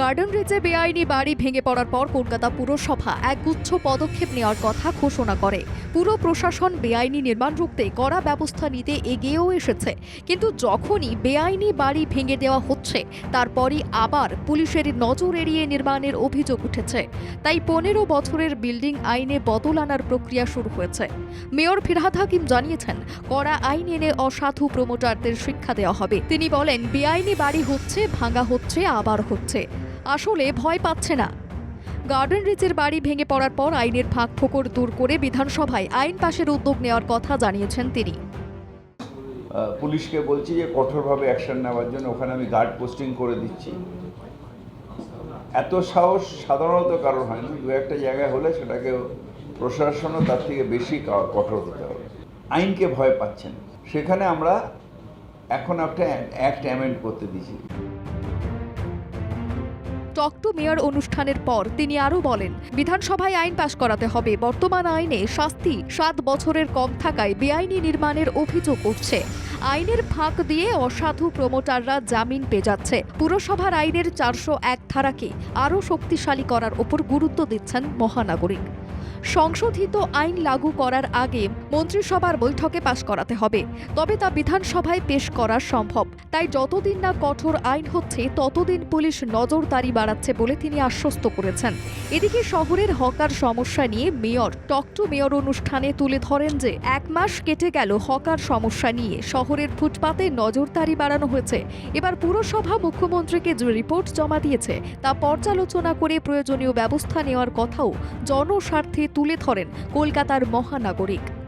Garden রিচে বেআইনি বাড়ি ভেঙে পড়ার পর কলকাতা পুরসভা একগুচ্ছ পদক্ষেপ নেওয়ার কথা ঘোষণা করে। পুরো প্রশাসন বেআইনি নির্মাণ রুখতে কড়া ব্যবস্থা নিতে এগিয়েও এসেছে। কিন্তু যখনই বেআইনি বাড়ি ভেঙে দেওয়া হচ্ছে, তারপরই আবার পুলিশের নজর এড়িয়ে নির্মাণের অভিযোগ উঠেছে। তাই পনেরো বছরের বিল্ডিং আইনে বদল আনার প্রক্রিয়া শুরু হয়েছে। মেয়র ফিরহাদ হাকিম জানিয়েছেন, কড়া আইন এনে অসাধু প্রমোটারদের শিক্ষা দেওয়া হবে। তিনি বলেন, বেআইনি বাড়ি হচ্ছে, ভাঙা হচ্ছে, আবার হচ্ছে। আসলে ভয় পাচ্ছে না। গার্ডেন রিচের বাড়ি ভেঙে পড়ার পর আইনের ফাঁক ফোকর দূর করে বিধানসভায় আইন পাশের উদ্যোগ নেওয়ার কথা জানিয়েছেন তিনি। পুলিশকে বলছি যে কঠোরভাবে অ্যাকশন নেওয়ার জন্য ওখানে আমি গার্ড পোস্টিং করে দিচ্ছি। এত সাহস সাধারণত কারোর হয় না। দু একটা জায়গায় হলে সেটাকে প্রশাসনও তার থেকে বেশি কঠোর হতে হবে। আইনকে ভয় পাচ্ছেন। সেখানে আমরা এখন একটা অ্যাক্ট অ্যামেন্ড করতে দিয়েছি। টক টু মেয়র অনুষ্ঠানের পর তিনি আরও বলেন, বিধানসভায় আইন পাশ করাতে হবে। বর্তমান আইনে শাস্তি সাত বছরের কম থাকায় বেআইনি নির্মাণের অভিযোগ উঠছে। আইনের ফাঁক দিয়ে অসাধু প্রমোটাররা জামিন পেয়ে যাচ্ছে। পুরসভার আইনের চারশো এক ধারাকে আরও শক্তিশালী করার ওপর গুরুত্ব দিচ্ছেন মহানাগরিক। সংশোধিত আইন লাগু করার আগে মন্ত্রিসভার বৈঠকে পাশ করাতে হবে। তবে তা বিধানসভায় পেশ করা সম্ভব। তাই যতদিন না কঠোর আইন হচ্ছে, ততদিন পুলিশ নজরদারি বাড়াচ্ছে বলে তিনি আশ্বস্ত করেছেন। এদিকে শহরের হকার সমস্যা নিয়ে মেয়র, টক টু মেয়র অনুষ্ঠানে তুলে ধরেন যে, এক মাস কেটে গেল হকার সমস্যা নিয়ে। শহরের ফুটপাতে নজরদারি বাড়ানো হয়েছে। এবার পুরসভা মুখ্যমন্ত্রীকে যে রিপোর্ট জমা দিয়েছে, তা পর্যালোচনা করে প্রয়োজনীয় ব্যবস্থা নেওয়ার কথাও জনস্বার্থে তুলে ধরেন কলকাতার মহানাগরিক।